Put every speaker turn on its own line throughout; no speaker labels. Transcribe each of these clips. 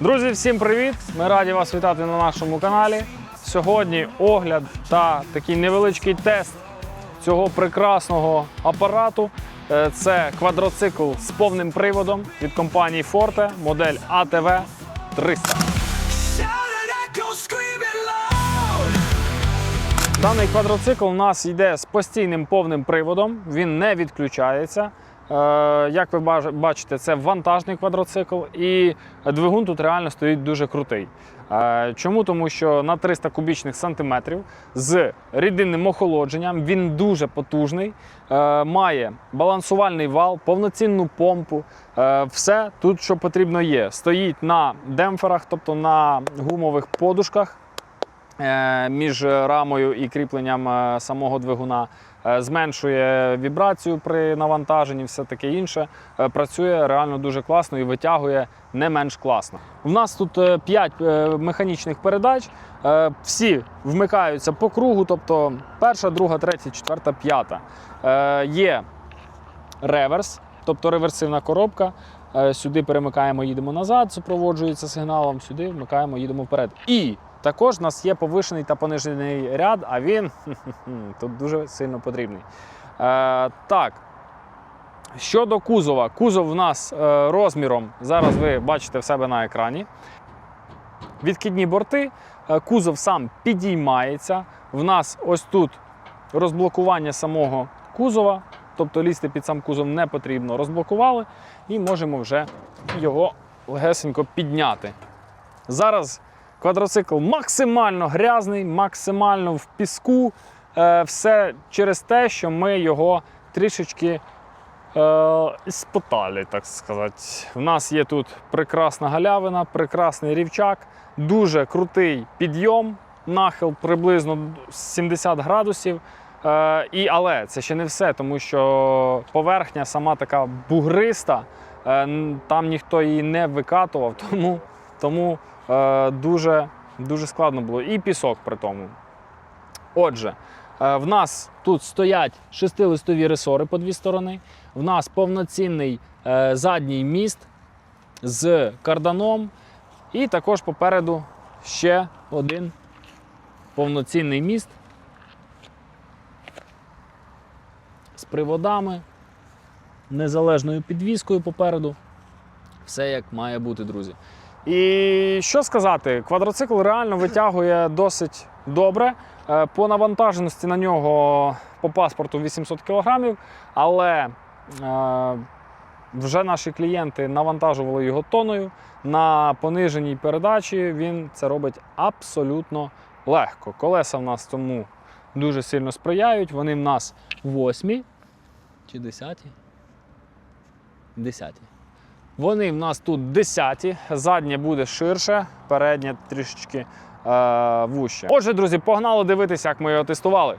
Друзі, всім привіт! Ми раді вас вітати на нашому каналі. Сьогодні огляд та такий невеличкий тест цього прекрасного апарату. Е, Це квадроцикл з повним приводом від компанії Forte, модель ATV 300.
Shout it, echo, screaming loud.
Даний квадроцикл у нас йде з постійним повним приводом, він не відключається. Е, Як ви бачите, це вантажний квадроцикл, і двигун тут реально стоїть дуже крутий. Е, Чому? Тому що на 300 кубічних сантиметрів з рідинним охолодженням він дуже потужний, е, має балансувальний вал, повноцінну помпу. Все тут, що потрібно, є. Стоїть на демпферах, тобто на гумових подушках між рамою і кріпленням самого двигуна, зменшує вібрацію при навантаженні, все таке інше. Е, Працює реально дуже класно і витягує не менш класно. У нас тут 5 механічних передач. Е, Всі вмикаються по кругу, тобто перша, друга, третя, четверта, п'ята. Е, Є реверс, тобто реверсивна коробка. Е, Сюди перемикаємо, їдемо назад, супроводжується сигналом, сюди вмикаємо, їдемо вперед. І також у нас є повишений та понижений ряд, а він тут дуже сильно потрібний. Е, так. Щодо кузова, кузов в нас е, розміром, зараз ви бачите в себе на екрані. Відкидні борти, е, кузов сам підіймається. В нас ось тут розблокування самого кузова, тобто лізти під сам кузов не потрібно. Розблокували і можемо вже його легесенько підняти. Зараз квадроцикл максимально грязний, максимально в піску. Е, Все через те, що ми його трішечки е, так сказати. У нас є тут прекрасна галявина, прекрасний рівчак, дуже крутий підйом, нахил приблизно 70 градусів. Е, і, але це ще не все, тому що поверхня сама така бугриста, е, там ніхто її не викатував, тому, тому дуже, дуже складно було. І пісок при тому. Отже, е, в нас тут стоять шестилистові ресори по дві сторони. В нас повноцінний е, задній міст з карданом. І також попереду ще один повноцінний міст з приводами, незалежною підвіскою попереду. Все як має бути, друзі. І що сказати, квадроцикл реально витягує досить добре. Е, По навантаженості на нього по паспорту 800 кг, але е, вже наші клієнти навантажували його тоною. На пониженій передачі він це робить абсолютно легко. Колеса в нас тому дуже сильно сприяють. Вони в нас восьмі чи десяті? Десяті. Вони в нас тут десяті, заднє буде ширше, переднє трішечки е, вуще. Отже, друзі, погнали дивитися, як ми його тестували.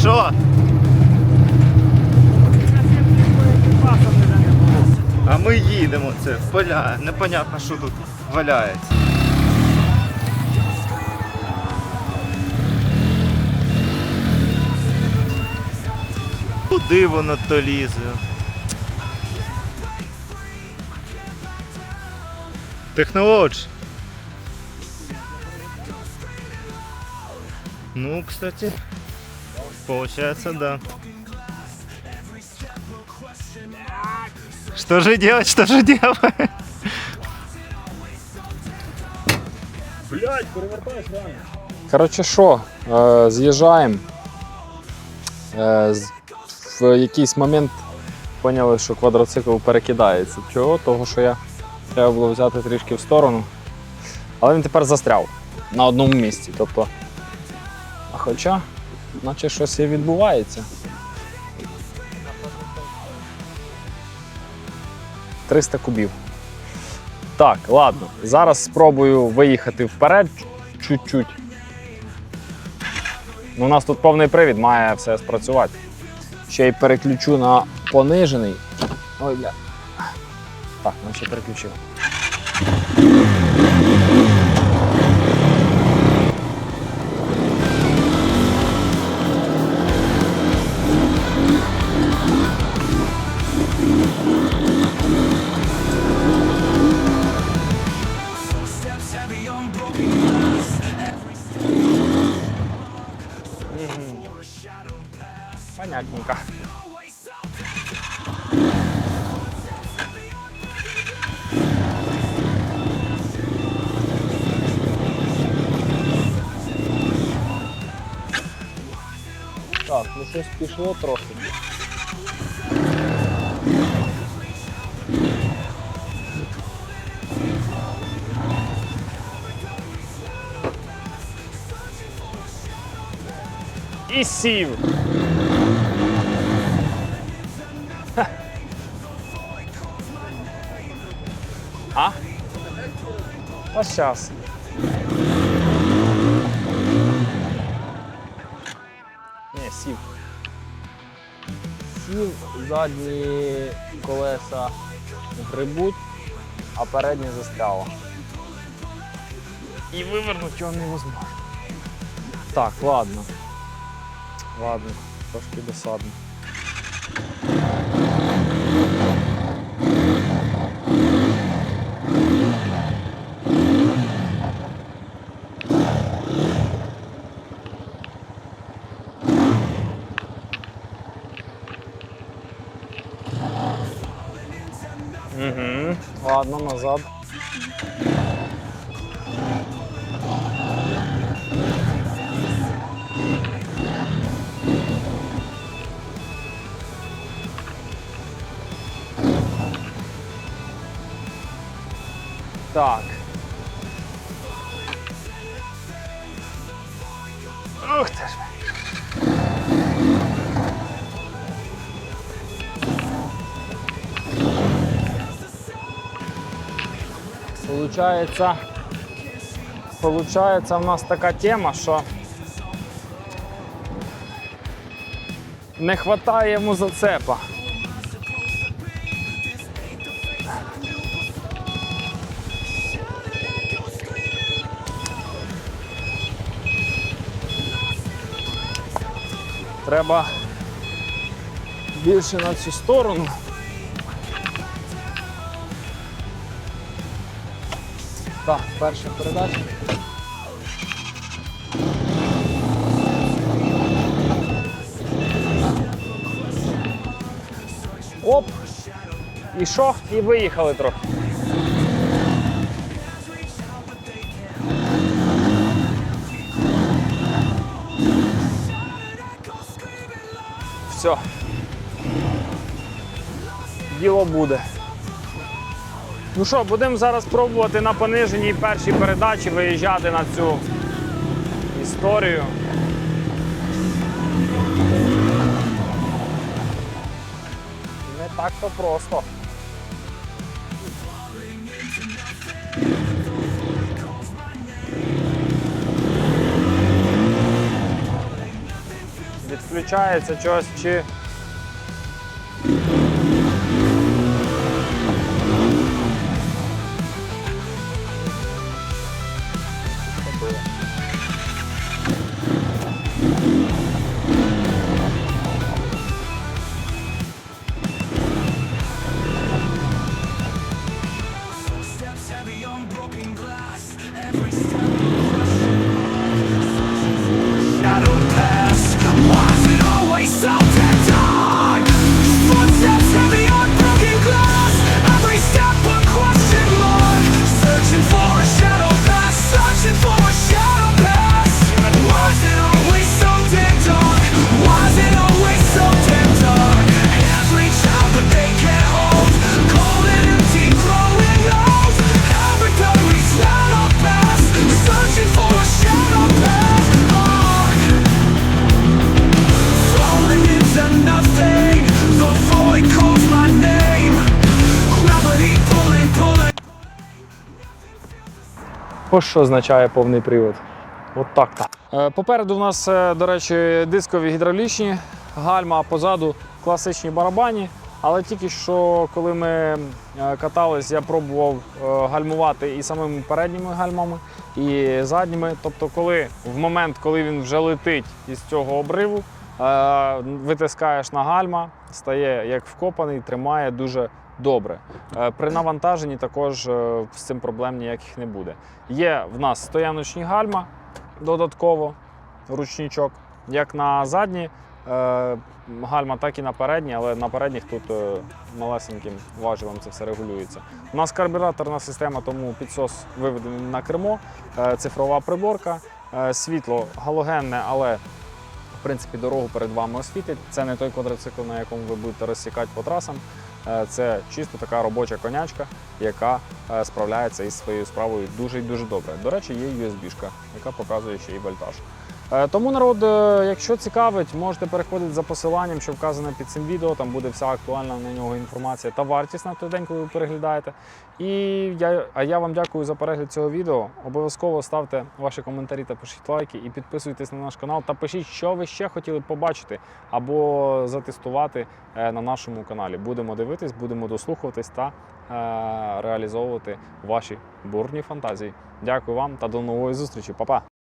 Що? А ми їдемо це в поля. Непонятно, що тут валяється. Куди воно то лізе? Технолодж. Ну, кстати, получается, да. Что же делать, что же делать?
Коротше, що, е, з'їжджаємо. Е, з- в якийсь момент поняли, що квадроцикл перекидається. Чого? Того, що я треба було взяти трішки в сторону. Але він тепер застряв на одному місці. Тобто, хоча, наче щось і відбувається. 300 кубів. Так, ладно. Зараз спробую виїхати вперед чуть-чуть. Ну, у нас тут повний привід, має все спрацювати. Ще й переключу на понижений. Ой, бля. Так, ще переключив. Понятненько. Так, ну щось пішло трохи. І сів. А сейчас. Не, сів. Сів, задні колеса грибуть, а передні застряло. І вивернути його невозможно. Так, ладно. Ладно, трошки досадно. Угу. Ладно, назад. Так. Получається, получається в нас така тема, що не вистачає йому зацепа. Треба більше на цю сторону. Так, перша передача. Оп! І що? І виїхали трохи. Все. Діло буде. Ну що, будемо зараз пробувати на пониженій першій передачі виїжджати на цю історію. Не так то просто. Відключається щось чи. Ось що означає повний привод. От так так. Е, Попереду в нас, е, до речі, дискові гідравлічні гальма, а позаду класичні барабані. Але тільки що, коли ми е, катались, я пробував гальмувати і самими передніми гальмами, і задніми. Тобто, коли в момент, коли він вже летить із цього обриву, витискаєш на гальма, стає як вкопаний, тримає дуже добре. Е, При навантаженні також е, з цим проблем ніяких не буде. Є в нас стояночні гальма додатково, ручничок, як на задні Е, Гальма так і на передній, але на передніх тут малесеньким важелем це все регулюється. У нас карбюраторна система, тому підсос виведений на кермо, цифрова приборка, світло галогенне, але в принципі дорогу перед вами освітить. Це не той квадроцикл, на якому ви будете розсікати по трасам. Е, Це чисто така робоча конячка, яка е, справляється із своєю справою дуже дуже добре. До речі, є USB-шка, яка показує ще й вольтаж. Е, Тому народ, е, якщо цікавить, можете переходити за посиланням, що вказане під цим відео. Там буде вся актуальна на нього інформація та вартість на той день, коли ви переглядаєте. І я, а я вам дякую за перегляд цього відео. Обов'язково ставте ваші коментарі та пишіть лайки і підписуйтесь на наш канал та пишіть, що ви ще хотіли побачити або затестувати е, на нашому каналі. Будемо дивитись, будемо дослухуватись та реалізовувати ваші бурні фантазії. Дякую вам та до нової зустрічі. Па-па!